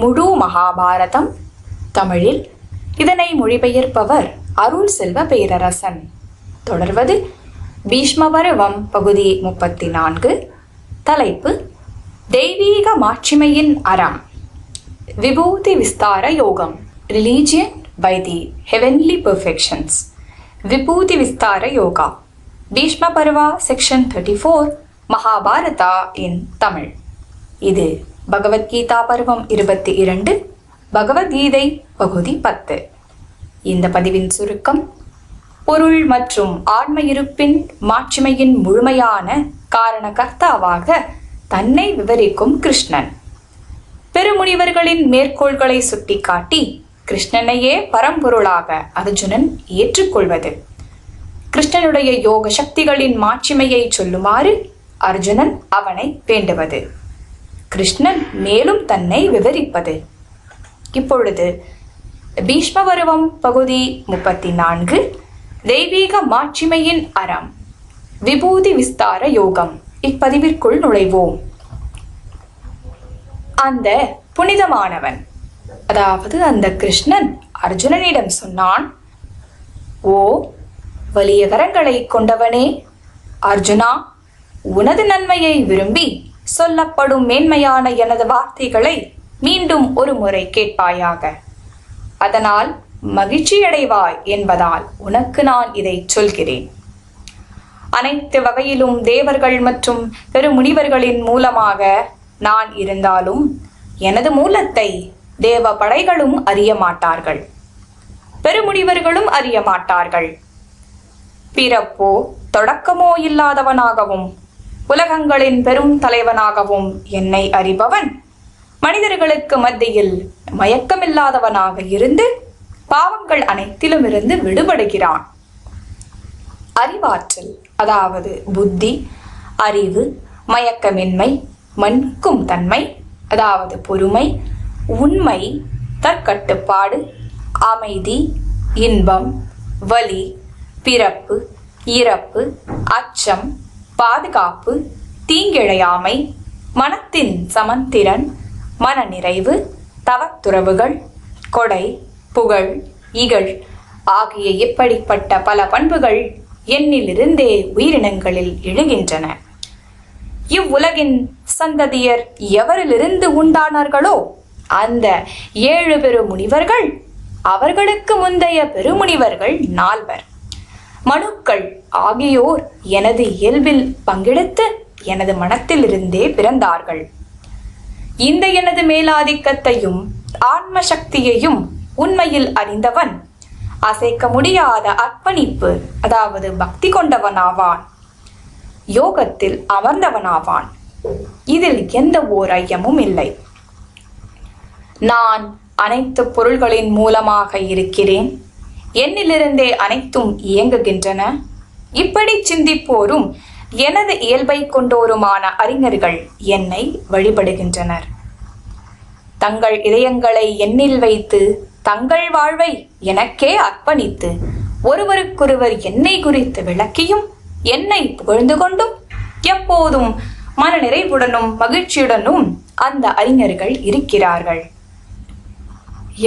முழு மகாபாரதம். தமிழில் இதனை மொழிபெயர்ப்பவர் அருள் செல்வ பேரரசன். தொடர்வது பீஷ்மபருவம் பகுதி முப்பத்தி நான்கு தலைப்பு தெய்வீக மாட்சிமையின் அறம். விபூதி விஸ்தார யோகம். Religion by the heavenly perfections Vibhuti Vistara Yoga. Bhishma Parva section thirty four Mahabharata in Tamil. இது பகவத்கீதா பருவம் இருபத்தி இரண்டு பகவத்கீதை பகுதி பத்து. இந்த பதிவின் சுருக்கம் பொருள் மற்றும் ஆன்ம இருப்பின் மாட்சிமையின் முழுமையான காரண கர்த்தாவாக தன்னை விவரிக்கும் கிருஷ்ணன். பெருமுனிவர்களின் மேற்கோள்களை சுட்டிக்காட்டி கிருஷ்ணனையே பரம்பொருளாக அர்ஜுனன் ஏற்றுக்கொள்வது. கிருஷ்ணனுடைய யோக சக்திகளின் மாட்சிமையை சொல்லுமாறு அர்ஜுனன் அவனை வேண்டுவது. கிருஷ்ணன் மேலும் தன்னை விவரிப்பது. இப்பொழுது பீஷ்மபருவம் பகுதி முப்பத்தி நான்கு தெய்வீக மாட்சிமையின் அறம் விபூதி விஸ்தார யோகம். இப்பதிவிற்குள் நுழைவோம். அந்த புனிதமானவன் அதாவது அந்த கிருஷ்ணன் அர்ஜுனனிடம் சொன்னான் ஓ வலிய கரங்களை கொண்டவனே அர்ஜுனா உனது நன்மையை விரும்பி சொல்லப்படும் மேன்மையான எனது வார்த்தைகளை மீண்டும் ஒரு முறை கேட்பாயாக. அதனால் மகிழ்ச்சியடைவாய் என்பதால் உனக்கு நான் இதை சொல்கிறேன். அனைத்து வகையிலும் தேவர்கள் மற்றும் பெருமுனிவர்களின் மூலமாக நான் இருந்தாலும் எனது மூலத்தை தேவ படைகளும் அறிய மாட்டார்கள். பெருமுனிவர்களும் அறிய மாட்டார்கள். பிறப்போ தொடக்கமோ இல்லாதவனாகவும் உலகங்களின் பெரும் தலைவனாகவும் என்னை அறிபவன். மனிதர்களுக்கு மத்தியில் மயக்கமில்லாதவனாக இருந்து பாவங்கள் அனைத்திலும் இருந்து விடுபடுகிறான். அறிவாற்றல் அதாவது புத்தி அறிவு மயக்கமின்மை மன்கும் தன்மை அதாவது பொறுமை உண்மை தற்கட்டுப்பாடு அமைதி இன்பம் வலி பிறப்பு இறப்பு அச்சம் பாதுகாப்பு தீங்கிழையாமை மனத்தின் சமந்திரன் மனநிறைவு தவத்துறவுகள் கொடை புகழ் இகழ் ஆகிய இப்படிப்பட்ட பல பண்புகள் என்னிலிருந்தே உயிரினங்களில் எழுகின்றன. இவ்வுலகின் சந்ததியர் எவரிலிருந்து உண்டானார்களோ அந்த ஏழு பெருமுனிவர்கள் அவர்களுக்கு முந்தைய பெருமுனிவர்கள் நால்வர். மனுக்கள் ஆகியோர் எனது இயல்பில் பங்கெடுத்து எனது மனத்திலிருந்தே பிறந்தார்கள். இந்த எனது மேலாதிக்கத்தையும் ஆன்ம சக்தியையும் உண்மையில் அறிந்தவன் அசைக்க முடியாத அர்ப்பணிப்பு அதாவது பக்தி கொண்டவனாவான். யோகத்தில் அமர்ந்தவனாவான். இதில் எந்த ஓர் ஐயமும் இல்லை. நான் அனைத்து பொருள்களின் மூலமாக இருக்கிறேன். என்னிலிருந்தே அனைத்தும் இயங்குகின்றன. இப்படி சிந்திப்போரும் எனது இயல்பை கொண்டோருமான அறிஞர்கள் என்னை வழிபடுகின்றனர். தங்கள் இதயங்களை எண்ணில் வைத்து தங்கள் வாழ்வை எனக்கே அர்ப்பணித்து ஒருவருக்கொருவர் என்னை குறித்து விளக்கியும் என்னை புகழ்ந்து கொண்டும் எப்போதும் மன நிறைவுடனும் மகிழ்ச்சியுடனும் அந்த அறிஞர்கள் இருக்கிறார்கள்.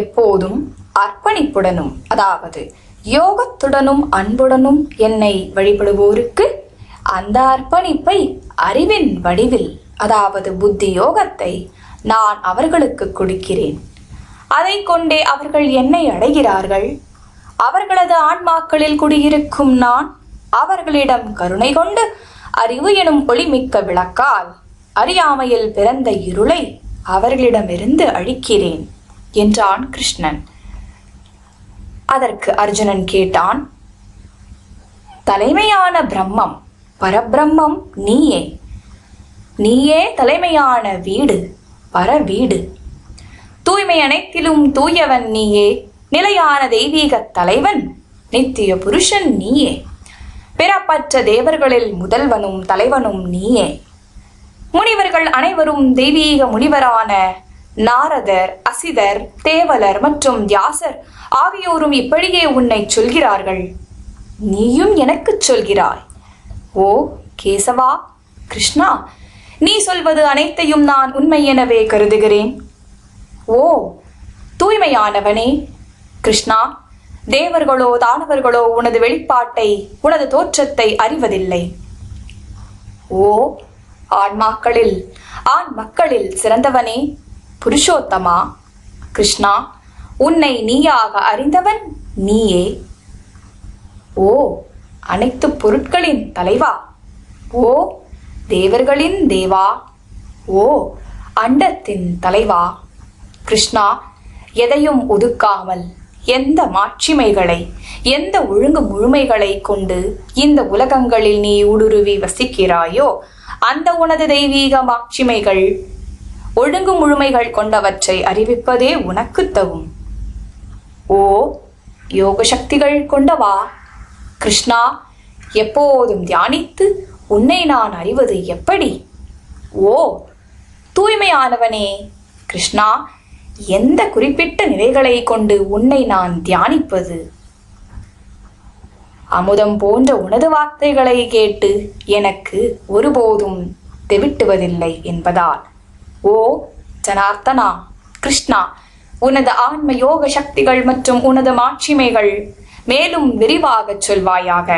எப்போதும் அர்ப்பணிப்புடனும் அதாவது யோகத்துடனும் அன்புடனும் என்னை வழிபடுவோருக்கு அந்த அர்ப்பணிப்பை அறிவின் வடிவில் அதாவது புத்தி யோகத்தை நான் அவர்களுக்கு கொடுக்கிறேன். அதை கொண்டே அவர்கள் என்னை அடைகிறார்கள். அவர்களது ஆன்மாக்களில் குடியிருக்கும் நான் அவர்களிடம் கருணை கொண்டு அறிவு எனும் ஒளிமிக்க விளக்கால் அறியாமையில் பிறந்த இருளை அவர்களிடமிருந்து அழிக்கிறேன் என்றான் கிருஷ்ணன். அதற்கு அர்ஜுனன் கேட்டான் தலைமையான பிரம்மம் பரபிரம்மம் நீயே. நீயே தலைமையான வீடு பர வீடு தூய்மை அனைத்திலும் தூயவன் நீயே. நிலையான தெய்வீக தலைவன் நித்திய புருஷன் நீயே. பிறப்பற்ற தேவர்களில் முதல்வனும் தலைவனும் நீயே. முனிவர்கள் அனைவரும் தெய்வீக முனிவரான நாரதர் அசிதர் தேவலர் மற்றும் வியாசர் ஆகியோரும் இப்படியே உன்னை சொல்கிறார்கள். நீயும் எனக்குச் சொல்கிறாய். ஓ கேசவா கிருஷ்ணா நீ சொல்வது அனைத்தையும் நான் உண்மை எனவே கருதுகிறேன். ஓ தூய்மையானவனே கிருஷ்ணா தேவர்களோ தானவர்களோ உனது வெளிப்பாட்டை உனது தோற்றத்தை அறிவதில்லை. ஓ ஆன்மாக்களில் ஆண் மக்களில் சிறந்தவனே புருஷோத்தமா கிருஷ்ணா உன்னை நீயாக அறிந்தவன் நீயே. ஓ அனைத்து பொருட்களின் தலைவா? ஓ தேவர்களின் தேவா? ஓ அண்டத்தின் தலைவா? கிருஷ்ணா எதையும் ஒதுக்காமல் எந்த மாட்சிமைகளை எந்த ஒழுங்கு முழுமைகளை கொண்டு இந்த உலகங்களில் நீ ஊடுருவி வசிக்கிறாயோ அந்த உனது தெய்வீக மாட்சிமைகள் ஒழுங்கு முழுமைகள் கொண்டவற்றை அறிவிப்பதே உனக்கு தகும். ஓ யோக சக்திகள் கொண்டவா? கிருஷ்ணா எப்போதும் தியானித்து உன்னை நான் அறிவது எப்படி? ஓ தூய்மையானவனே. கிருஷ்ணா எந்த குறிப்பிட்ட நிலைகளை கொண்டு உன்னை நான் தியானிப்பது? அமுதம் போன்ற உனது வார்த்தைகளை கேட்டு எனக்கு ஒருபோதும் தெவிட்டுவதில்லை என்பதால். ஓ ஜனார்த்தனா கிருஷ்ணா உனது ஆன்ம யோக சக்திகள் மற்றும் உனது மாட்சிமைகள் மேலும் விரிவாகச் சொல்வாயாக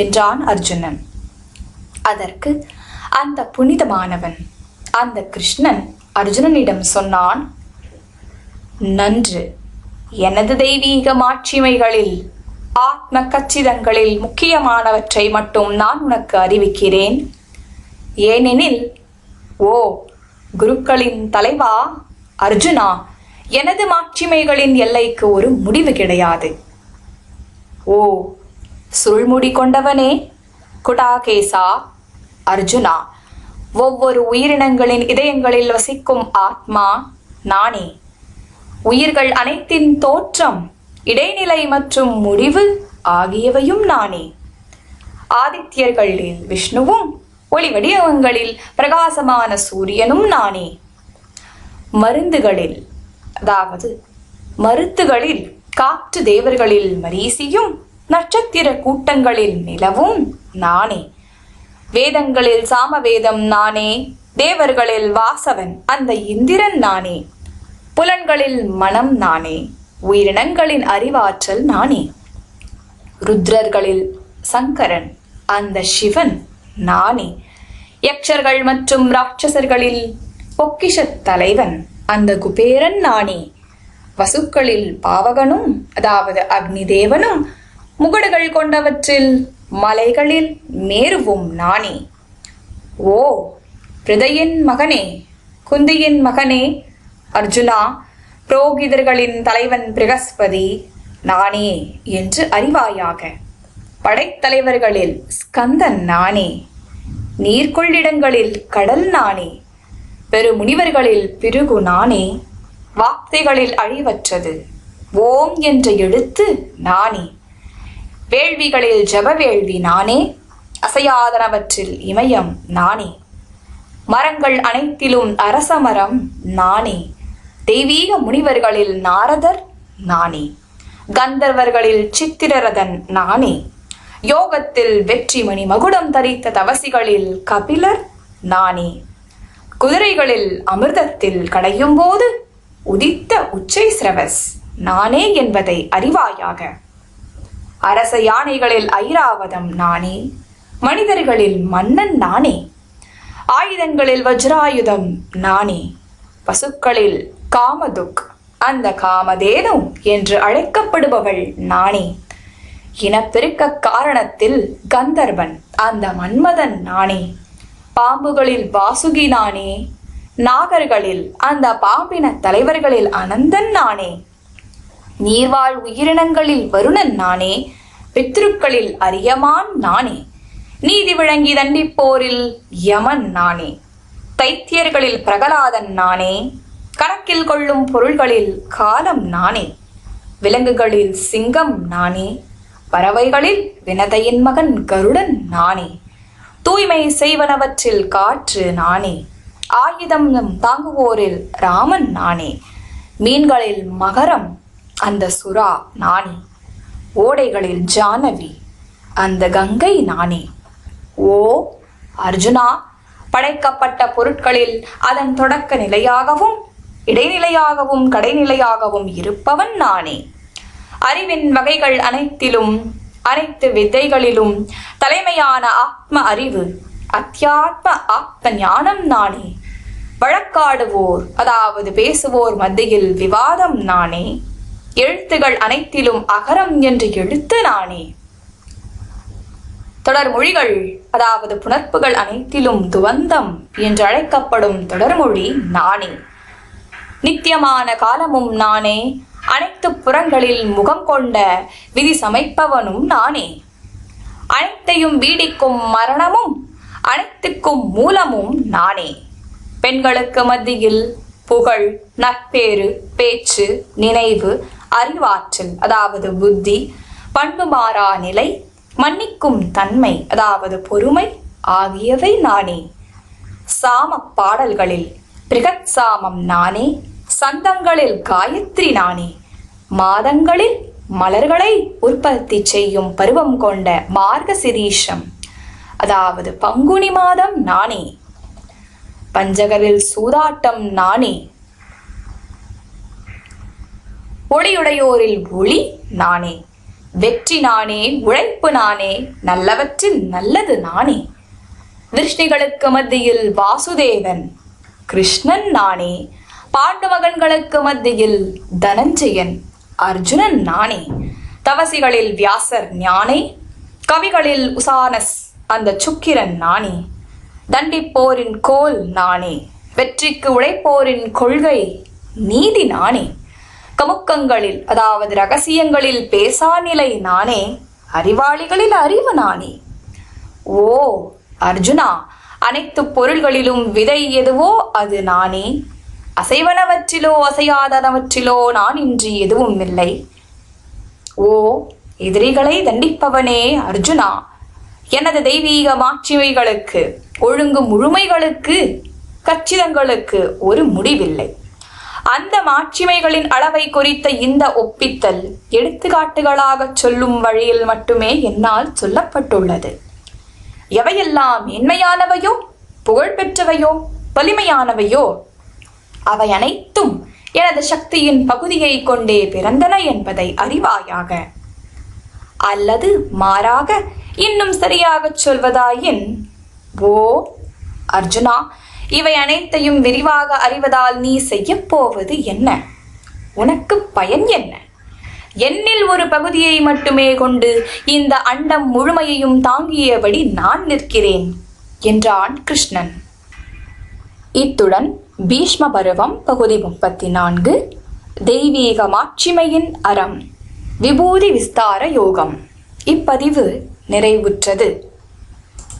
என்றான் அர்ஜுனன். அதற்கு அந்த புனிதமானவன் அந்த கிருஷ்ணன் அர்ஜுனனிடம் சொன்னான் நன்று. எனது தெய்வீக மாட்சிமைகளில் ஆத்ம கச்சிதங்களில் முக்கியமானவற்றை மட்டும் நான் உனக்கு அறிவிக்கிறேன். ஏனெனில் ஓ குருக்களின் தலைவா அர்ஜுனா எனது மாட்சிமைகளின் எல்லைக்கு ஒரு முடிவு கிடையாது. ஓ சுருள்முடி கொண்டவனே குடாகேசா அர்ஜுனா ஒவ்வொரு உயிரினங்களின் இதயங்களில் வசிக்கும் ஆத்மா நானே. உயிர்கள் அனைத்தின் தோற்றம் இடைநிலை மற்றும் முடிவு ஆகியவையும் நானே. ஆதித்யர்களில் விஷ்ணுவும் ஒளி வடிவங்களில் பிரகாசமான சூரியனும் நானே. மருந்துகளில் அதாவது மருத்துகளில் காற்று தேவர்களில் மரீசியும் நட்சத்திர கூட்டங்களில் நிலவும் நானே. வேதங்களில் சாமவேதம் நானே தேவர்களில் வாசவன் அந்த இந்திரன் நானே. புலன்களில் மனம் நானே உயிரினங்களின் அறிவாற்றல் நானே. ருத்ரர்களில் சங்கரன் அந்த சிவன் நானே. யக்ஷர்கள் மற்றும் ராட்சசர்களில் பொக்கிஷத் தலைவன் அந்த குபேரன் நானே. வசுக்களில் பாவகனும் அதாவது அக்னி தேவனும் முகடுகள் கொண்டவற்றில் மலைகளில் மேருவும் நானே. ஓ பிரதையின் மகனே குந்தியின் மகனே அர்ஜுனா புரோகிதர்களின் தலைவன் பிரகஸ்பதி நானே என்று அறிவாயாக. படைத்தலைவர்களில் ஸ்கந்தன் நானே. நீர்கொள்ளிடங்களில் கடல் நானே. பெருமுனிவர்களில் பிருகு நானே வார்த்தைகளில் அழிவற்றது. ஓம் என்ற எழுத்து நானே. வேள்விகளில் ஜபவேள்வி நானே அசையாதனவற்றில் இமயம் நானே. மரங்கள் அனைத்திலும் அரச மரம் நானே. தெய்வீக முனிவர்களில் நாரதர் நானே. கந்தர்வர்களில் சித்திரரதன் நானே. யோகத்தில் வெற்றிமணி மகுடம் தரித்த தவசிகளில் கபிலர் நானே. குதிரைகளில் அமிர்தத்தில் கடையும் போது உதித்த உச்சை சிரவஸ் நானே என்பதை அறிவாயாக. அரச யானைகளில் ஐராவதம் நானே மனிதர்களில் மன்னன் நானே. ஆயுதங்களில் வஜ்ராயுதம் நானே பசுக்களில் காமதுக் அந்த காமதேனு என்று அழைக்கப்படுபவள் நானே. இனப்பெருக்க காரணத்தில் கந்தர்வன் அந்த மன்மதன் நானே. பாம்புகளில் வாசுகி நானே நாகர்களில் அந்த பாம்பின தலைவர்களில் அனந்தன் நானே. நீர்வாழ் உயிரினங்களில் வருணன் நானே பித்ருக்களில் அரியமான் நானே. நீதி விளங்கி தண்டிப்போரில் யமன் நானே. தைத்தியர்களில் பிரகலாதன் நானே கணக்கில் கொள்ளும் பொருள்களில் காலம் நானே. விலங்குகளில் சிங்கம் நானே பறவைகளில் வினதையின் மகன் கருடன் நானே. தூய்மை செய்வனவற்றில் காற்று நானே. ஆயுதம் தாங்குவோரில் ராமன் நானே. மீன்களில் மகரம் அந்த சுறா நானே. ஓடைகளில் ஜானவி அந்த கங்கை நானே. ஓ அர்ஜுனா படைக்கப்பட்ட பொருட்களில் அதன் தொடக்க நிலையாகவும் இடைநிலையாகவும் கடைநிலையாகவும் இருப்பவன் நானே. அறிவின் வகைகள் அனைத்திலும் அனைத்து வித்தைகளிலும் தலைமையான ஆத்ம அறிவு அத்தியாத்ம ஆத்ம ஞானம் நானே. வழக்காடுவோர் அதாவது பேசுவோர் மத்தியில் விவாதம் நானே. எழுத்துகள் அனைத்திலும் அகரம் என்று எழுத்து நானே. தொடர்மொழிகள் அதாவது புணர்ப்புகள் அனைத்திலும் துவந்தம் என்று அழைக்கப்படும் தொடர்மொழி நானே. நித்தியமான காலமும் நானே. அனைத்து புறங்களில் முகம் கொண்ட விதி சமைப்பவனும் நானே. அனைத்தையும் வீடிக்கும் மரணமும் அனைத்துக்கும் மூலமும் நானே. பெண்களுக்கு மத்தியில் புகழ் நட்பேறு பேச்சு நினைவு அறிவாற்றல் அதாவது புத்தி பண்பு மாறா நிலை மன்னிக்கும் தன்மை அதாவது பொறுமை ஆகியவை நானே. சாம பாடல்களில் பிருகத் சாமம் நானே சந்தங்களில் காயத்ரி நானே. மாதங்களில் மலர்களை உற்பத்தி செய்யும் பருவம் கொண்ட மார்கசிரீஷம் அதாவது பங்குனி மாதம் நானே. பஞ்சகரில் சூதாட்டம் நானே. ஒளியுடையோரில் ஒளி நானே. வெற்றி நானே உழைப்பு நானே நல்லவற்றில் நல்லது நானே. விருஷ்ணிகளுக்கு மத்தியில் வாசுதேவன் கிருஷ்ணன் நானே. பாண்டு மகன்களுக்கு மத்தியில் தனஞ்சயன் அர்ஜுனன் நானே. தவசிகளில் வியாசர் ஞானே. கவிகளில் உசானஸ் அந்த சுக்கிரன் நானே. தண்டிப்போரின் கோல் நானே. வெற்றிக்கு உழைப்போரின் கொள்கை நீதி நானே. கமுக்கங்களில் அதாவது ரகசியங்களில் பேசா நிலை நானே. அறிவாளிகளில் அறிவு நானே. ஓ அர்ஜுனா அனைத்து பொருள்களிலும் விதை எதுவோ அது நானே. அசைவனவற்றிலோ அசையாதனவற்றிலோ நான் இன்றி எதுவும் இல்லை. ஓ எதிரிகளை தண்டிப்பவனே அர்ஜுனா. எனது தெய்வீக மாட்சிமைகளுக்கு ஒழுங்கு முழுமைகளுக்கு கச்சிதங்களுக்கு ஒரு முடிவில்லை. அந்த மாட்சிமைகளின் அளவை குறித்த இந்த ஒப்பித்தல் எடுத்துக்காட்டுகளாகச் சொல்லும் வழியில் மட்டுமே என்னால் சொல்லப்பட்டுள்ளது. எவையெல்லாம் மேன்மையானவையோ புகழ்பெற்றவையோ வலிமையானவையோ அவை அனைத்தும் எனது சக்தியின் பகுதியை கொண்டே பிறந்தன என்பதை அறிவாயாக. அல்லது மாறாக இன்னும் சரியாகச் சொல்வதாயின் ஓ அர்ஜுனா இவை அனைத்தையும் விரிவாக அறிவதால் நீ செய்யப் போவது என்ன? உனக்கு பயன் என்ன? என்னில் ஒரு பகுதியை மட்டுமே கொண்டு இந்த அண்டம் முழுமையையும் தாங்கியபடி நான் நிற்கிறேன் என்றான் கிருஷ்ணன். இத்துடன் பீஷ்ம பருவம் பகுதி முப்பத்தி நான்கு தெய்வீக மாட்சிமையின் அறம் விபூதி விஸ்தார யோகம். இப்பதிவு நிறைவுற்றது.